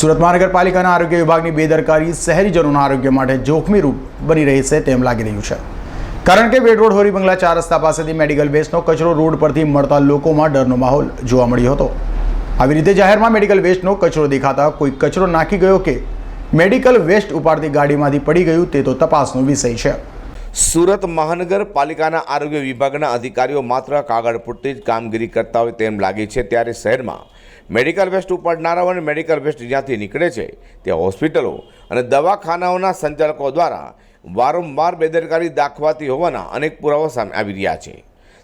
સુરત મહાનગરપાલિકાના આરોગ્ય વિભાગની બેદરકારી શહેરીજનોના આરોગ્ય માટે જોખમી રૂપ બની રહી છે તેમ લાગી રહ્યું છે. કારણ કે વેડ રોડ, હોરી ચાર રસ્તા પાસેથી મેડિકલ વેસ્ટનો કચરો રોડ પરથી મળતા લોકોમાં ડરનો માહોલ જોવા મળ્યો હતો. આવી રીતે જાહેરમાં મેડિકલ વેસ્ટનો કચરો દેખાતા કોઈ કચરો નાખી ગયો કે મેડિકલ વેસ્ટ ઉપાડતી ગાડીમાંથી પડી ગયું તે તો તપાસનો વિષય છે. સુરત મહાનગરપાલિકાના આરોગ્ય વિભાગના અધિકારીઓ માત્ર કાગળ પૂરતી જ કામગીરી કરતા હોય તેમ લાગે છે. ત્યારે શહેરમાં મેડિકલ વેસ્ટ ઉપાડનારાઓ અને મેડિકલ વેસ્ટ જ્યાંથી નીકળે છે, ત્યાં હોસ્પિટલો અને દવાખાનાઓના સંચાલકો દ્વારા વારંવાર બેદરકારી દાખવાતી હોવાના અનેક પુરાવા સામે આવી રહ્યા છે.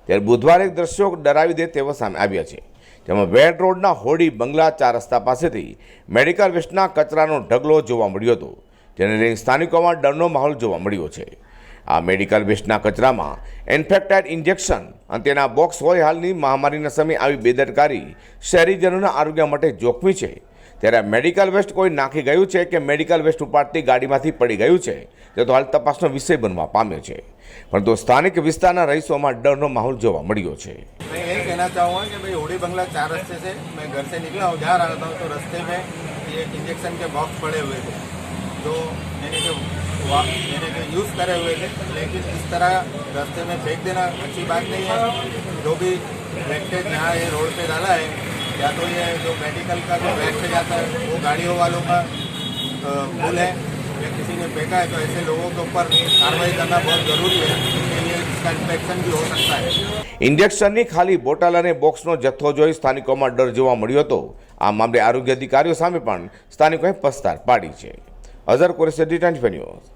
ત્યારે બુધવારે દ્રશ્યો ડરાવી દે તેવા સામે આવ્યા છે, જેમાં વેડ રોડના હોડી બંગલા ચાર રસ્તા પાસેથી મેડિકલ વેસ્ટના કચરાનો ઢગલો જોવા મળ્યો હતો, જેને લઈને સ્થાનિકોમાં ડરનો માહોલ જોવા મળ્યો છે. આ મેડિકલ વેસ્ટના કચરામાં ઇન્ફેક્ટેડ ઇન્જેક્શન અને તેના બોક્સ હોય હાલની મહામારીના સમયે આવી બેદરકારી શહેરીજનોના આરોગ્ય માટે જોખમી છે ત્યારે આ મેડિકલ વેસ્ટ કોઈ નાખી ગયું છે કે મેડિકલ વેસ્ટ ઉપાડતી ગાડીમાંથી પડી ગયું છે તે તો હાલ તપાસનો વિષય બનવા પામ્યો છે પરંતુ સ્થાનિક વિસ્તારના રહીશોમાં ડરનો માહોલ જોવા મળ્યો છે मैं यही कहना चाहूँगा कि भाई होड़ी बंगला चार रस्ते से मैं घर से निकला हूँ जा रहा था तो रास्ते में ये इंजेक्शन के बॉक्स पड़े हुए थे तो मैंने जो वा- मैंने जो यूज़ करे हुए थे लेकिन इस तरह रास्ते में फेंक देना अच्छी बात नहीं है जो भी वेस्टेज यहाँ ये रोड पे डाला है या तो ये जो मेडिकल का जो वेस्टेज आता है वो गाड़ियों वालों का अ, भूल है या किसी ने फेंका है तो ऐसे लोगों के ऊपर कार्रवाई करना बहुत ज़रूरी है क्योंकि ये इसका इन्फेक्शन भी हो सकता है ઇન્જેક્શનની ખાલી બોટલ અને બોક્સનો જથ્થો જોઈ સ્થાનિકોમાં ડર જોવા મળ્યો હતો આ મામલે આરોગ્ય અધિકારીઓ સામે પણ સ્થાનિકોએ પસ્તાર પાડી છે અઝર કુરેશી ટ્વેન્ટી ન્યૂઝ